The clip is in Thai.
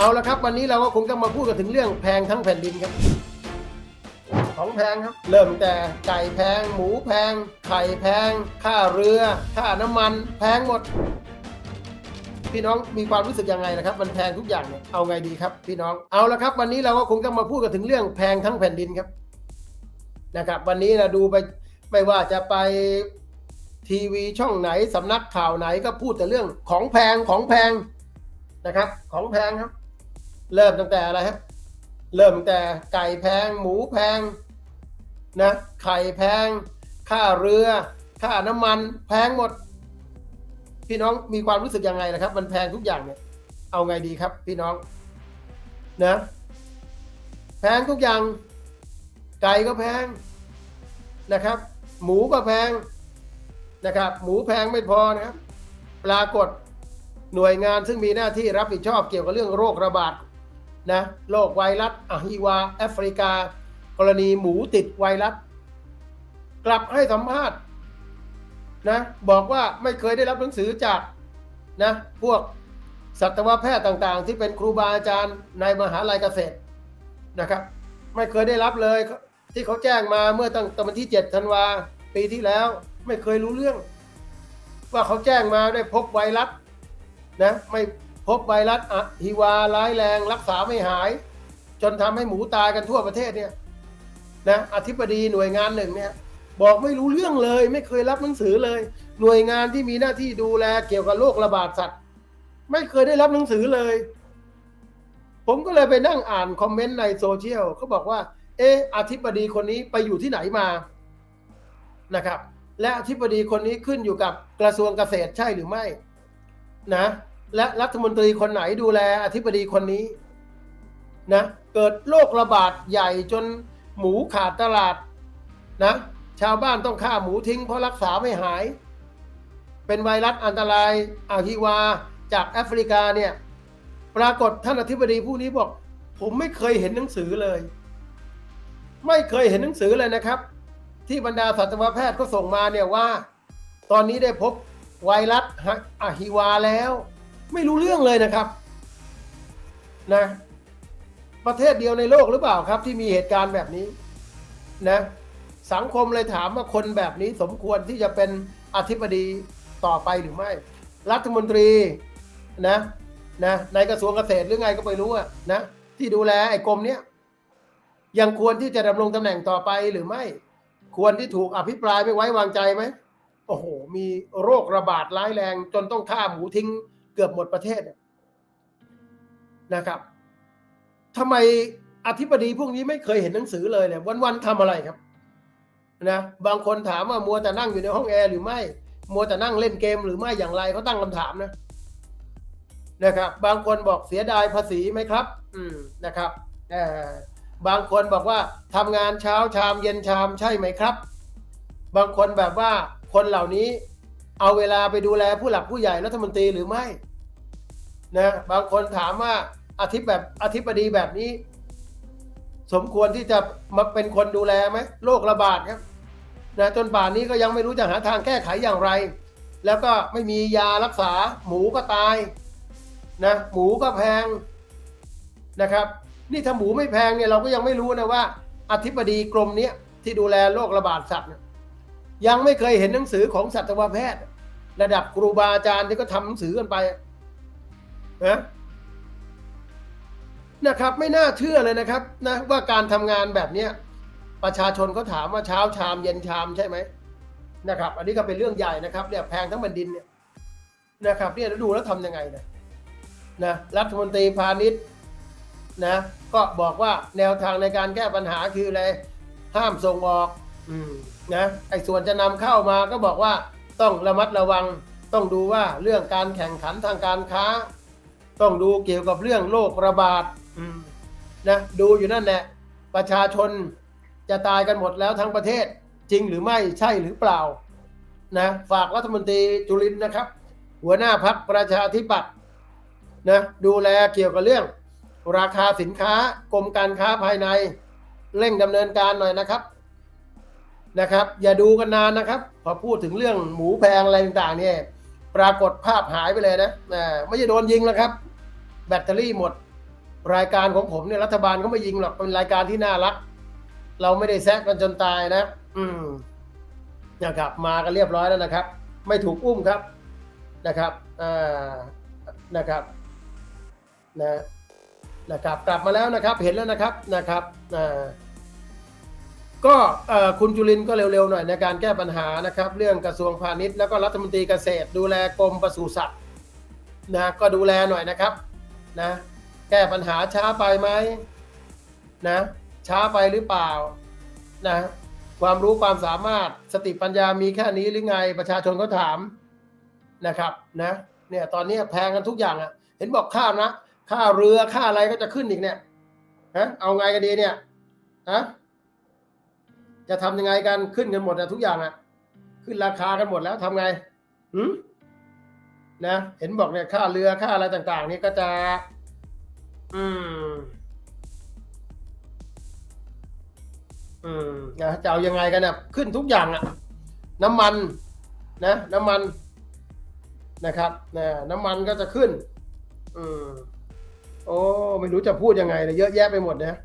เอาละครับ วันนี้เราก็คงต้องมาพูดกันถึงเรื่องแพงทั้งแผ่นดินครับ ของแพงครับ เริ่มแต่ไก่แพง หมูแพง ไข่แพง ค่าเรือ ค่าน้ำมัน แพงหมด พี่น้องมีความรู้สึกยังไงนะครับ มันแพงทุกอย่างเนี่ยเอาไงดีครับ พี่น้องเอาละครับ วันนี้เราก็คงต้องมาพูดกันถึงเรื่องแพงทั้งแผ่นดินครับนะครับ วันนี้เราดูไปไม่ว่าจะไปทีวีช่องไหนสำนักข่าวไหนก็พูดแต่เรื่องของแพงของแพงนะครับ ของแพงครับ เริ่มตั้งแต่อะไรครับ เริ่มตั้งแต่ไก่แพง หมูแพงนะไข่แพง ค่าเรือ ค่าน้ำมัน แพงหมด พี่น้องมีความรู้สึกยังไงนะครับ มันแพงทุกอย่างเนี่ย เอาไงดีครับ พี่น้องนะแพงทุกอย่าง ไก่ก็แพงนะครับ หมูก็แพงนะครับ หมูแพงไม่พอนะครับ ปรากฏหน่วยงานซึ่งมีหน้าที่รับผิดชอบเกี่ยวกับเรื่องโรคระบาด นะโรคไวรัสอะฮิวา แอฟริกา กรณีหมูติดไวรัส กลับให้สัมภาษณ์นะบอกว่าไม่เคยได้รับหนังสือจากนะพวกสัตวแพทย์ต่างๆ ที่เป็นครูบาอาจารย์ในมหาลัยเกษตรนะครับ ไม่เคยได้รับเลยที่เขาแจ้งมาเมื่อตั้งแต่วันที่7ธันวาปีที่แล้วไม่เคยรู้เรื่อง ว่าเขาแจ้งมาได้พบไวรัสนะไม่ พบไวรัสอะฮิวาร้ายแรงรักษาไม่หาย จนทำให้หมูตายกันทั่วประเทศเนี่ยนะอธิบดีหน่วยงานหนึ่งเนี่ย บอกไม่รู้เรื่องเลย ไม่เคยรับหนังสือเลย หน่วยงานที่มีหน้าที่ดูแลเกี่ยวกับโรคระบาดสัตว์ ไม่เคยได้รับหนังสือเลย ผมก็เลยไปนั่งอ่านคอมเมนต์ในโซเชียลเขาบอกว่า เอออธิบดีคนนี้ไปอยู่ที่ไหนมานะครับ และอธิบดีคนนี้ขึ้นอยู่กับกระทรวงเกษตรใช่หรือไม่ นะ และรัฐมนตรีคนไหนดูแลอธิบดีคนนี้นะเกิดโรคระบาดใหญ่จนหมูขาดตลาดนะชาวบ้านต้องฆ่าหมูทิ้งเพราะรักษาไม่หาย เป็นไวรัสอันตรายอาฮิวาจากแอฟริกาเนี่ยปรากฏท่านอธิบดีผู้นี้บอก ผมไม่เคยเห็นหนังสือเลย ไม่เคยเห็นหนังสือเลยนะครับ ที่บรรดาสัตวแพทย์ก็ส่งมาเนี่ยว่า ตอนนี้ได้พบไวรัสอะฮิวาแล้ว ไม่รู้เรื่องเลยนะครับนะประเทศเดียวในโลกหรือเปล่าครับ ที่มีเหตุการณ์แบบนี้นะสังคมเลยถามว่าคนแบบนี้สมควรที่จะเป็นอธิบดีต่อไปหรือไม่ รัฐมนตรีนะนะในกระทรวงเกษตรหรือไงก็ไม่รู้อะนะที่ดูแลไอ้กรมเนี้ยยังควรที่จะดำรงตำแหน่งต่อไปหรือไม่ ควรที่ถูกอภิปรายไม่ไว้วางใจไหมโอ้โห มีโรคระบาดร้ายแรง จนต้องฆ่าหมูทิ้ง เกือบหมดประเทศนะครับทำไมอธิบดีพวกนี้ไม่เคยเห็นหนังสือเลยเนี่ยวันๆทำอะไรครับนะบางคนถามว่ามัวแต่นั่งอยู่ในห้องแอร์หรือไม่ มัวแต่นั่งเล่นเกมหรือไม่อย่างไรเขาตั้งคำถามนะนะครับ บางคนบอกเสียดายภาษีไหมครับ อืมนะครับเอ่อบางคนบอกว่าทำงานเช้าชามเย็นชามใช่ไหมครับ บางคนแบบว่าคนเหล่านี้ เอาเวลาไปดูแลผู้หลักผู้ใหญ่รัฐมนตรีหรือไม่นะบางคนถามว่าอธิบแบบอธิบดีแบบนี้ สมควรที่จะมาเป็นคนดูแลไหมโรคระบาดครับนะจนป่านนี้ก็ยังไม่รู้จะหาทางแก้ไขอย่างไร แล้วก็ไม่มียารักษา หมูก็ตายนะหมูก็แพงนะครับ นี่ถ้าหมูไม่แพงเนี่ยเราก็ยังไม่รู้นะว่าอธิบดีกรมนี้ที่ดูแลโรคระบาดสัตว์ยังไม่เคยเห็นหนังสือของสัตวแพทย์ ระดับครูบาอาจารย์ที่ก็ทำหนังสือกันไปนะนะครับ ไม่น่าเชื่อเลยนะครับนะว่าการทำงานแบบเนี้ยประชาชนเขาถามว่าเช้าชามเย็นชามใช่ไหมนะครับ อันนี้ก็เป็นเรื่องใหญ่นะครับเนี่ยแพงทั้งแผ่นดินเนี่ยนะครับเนี่ยดูแล้วทำยังไงนะนะรัฐมนตรีพาณิชย์นะก็บอกว่าแนวทางในการแก้ปัญหาคืออะไรห้ามส่งออก อืมนะไอ้ส่วนจะนำเข้ามาก็บอกว่า ต้องระมัดระวัง ต้องดูว่าเรื่องการแข่งขันทางการค้า ต้องดูเกี่ยวกับเรื่องโรคระบาดนะดูอยู่นั่นแหละประชาชนจะตายกันหมดแล้วทั้งประเทศจริงหรือไม่ใช่หรือเปล่านะฝากรัฐมนตรีจุลินนะครับ หัวหน้าพักประชาธิปัตย์นะดูแลเกี่ยวกับเรื่อง ราคาสินค้ากรมการค้าภายใน เร่งดำเนินการหน่อยนะครับ นะครับ อย่าดูกันนานนะครับ พอพูดถึงเรื่องหมูแพงอะไรต่างๆเนี่ยปรากฏภาพหายไปเลยนะนะไม่ใช่โดนยิงแล้วครับ แบตเตอรี่หมด รายการของผมเนี่ยรัฐบาลก็ไม่ยิงหรอกเป็นรายการที่น่ารัก เราไม่ได้แซะกันจนตายนะ อืมนะครับมากันเรียบร้อยแล้วนะครับ ไม่ถูกอุ้มครับนะครับอ่านะครับนะนะครับ กลับมาแล้วนะครับ เห็นแล้วนะครับนะครับอ่า ก็คุณจุลินก็เร็วๆหน่อยในการแก้ปัญหานะครับ เรื่องกระทรวงพาณิชย์แล้วก็รัฐมนตรีเกษตร ดูแลกรมปศุสัตว์นะก็ดูแลหน่อยนะครับนะแก้ปัญหาช้าไปไหมนะช้าไปหรือเปล่านะความรู้ความสามารถสติปัญญามีแค่นี้หรือไงประชาชนก็ถามนะครับนะเนี่ยตอนนี้แพงกันทุกอย่างอะ่ะ เห็นบอกค่านะค่าเรือค่าอะไรก็จะขึ้นอีกเนี่ยฮะเอาไงกันดีเนี่ยฮะ จะทำยังไงกันขึ้นกันหมดอะทุกอย่างอะ่ะขึ้นราคากันหมดแล้วทำไงหืมนะเห็นบอกเนี่ยค่าเรือค่าอะไรต่างๆ นี่ก็จะ อืม อืมนะจะเอายังไงกันเนี่ยขึ้นทุกอย่างอะน้ำมัน นะ น้ำมันนะครับนะน้ำมันก็จะขึ้น อืมโอ้ ไม่รู้จะพูดยังไงเลยเยอะแยะไปหมดนะ